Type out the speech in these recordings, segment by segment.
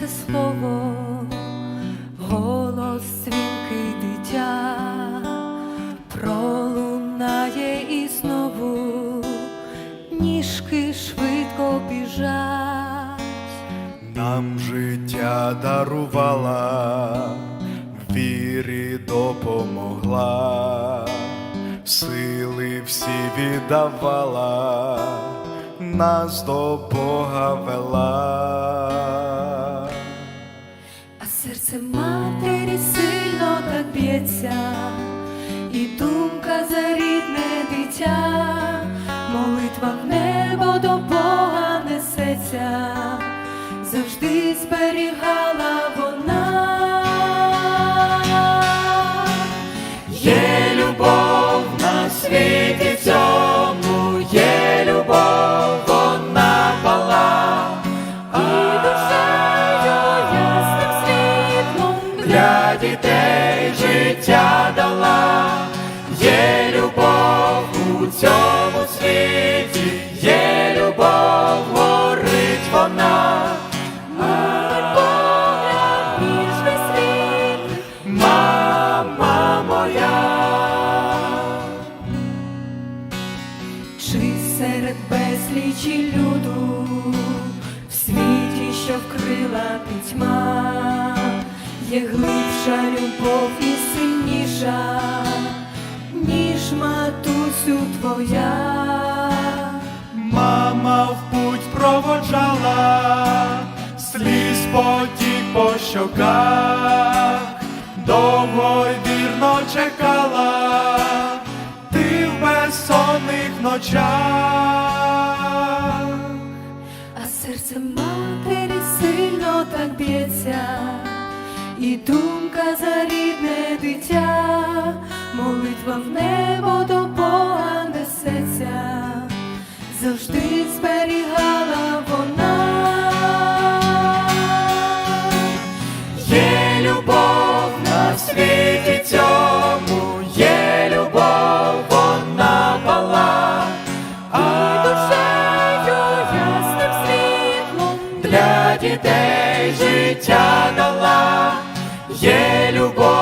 це слово, голос дзвінкий дитя, пролунає і знову ніжки швидко біжать. Нам життя дарувала, вірі допомогла, сили всі віддавала, нас до Бога вела. Молитва в небо до Бога несеться, завжди зберігала вона. Є любов на світі цьому, є любов, вона пала. І душею ясним світлом для дітей життя дала, є любов у цьому Чи серед безлічі люду в світі, що вкрила пітьма, є глибша любов і сильніша, ніж матусю твоя. Мама в путь проводжала, сліз потік по щоках, довго й вірно чекала, безсонних ночах. А серце матері сильно так б'ється, і думка за рідне дитя, молитва в небо до Бога несеться, завжди дітей життя дала, є любов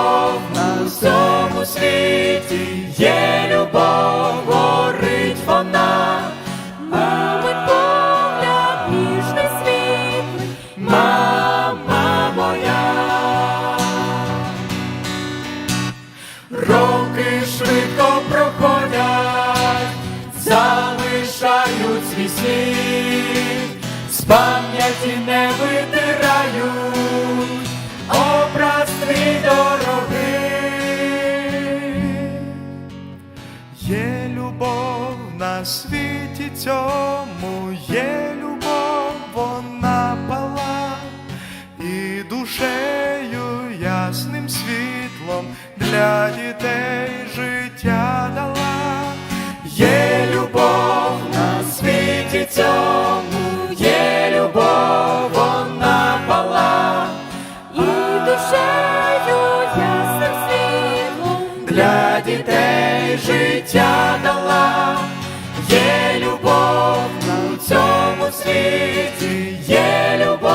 пам'яті не видирають образ твій дорогий. Є любов на світі цьому, є людей життя дала, є любов у цьому світі, є любов.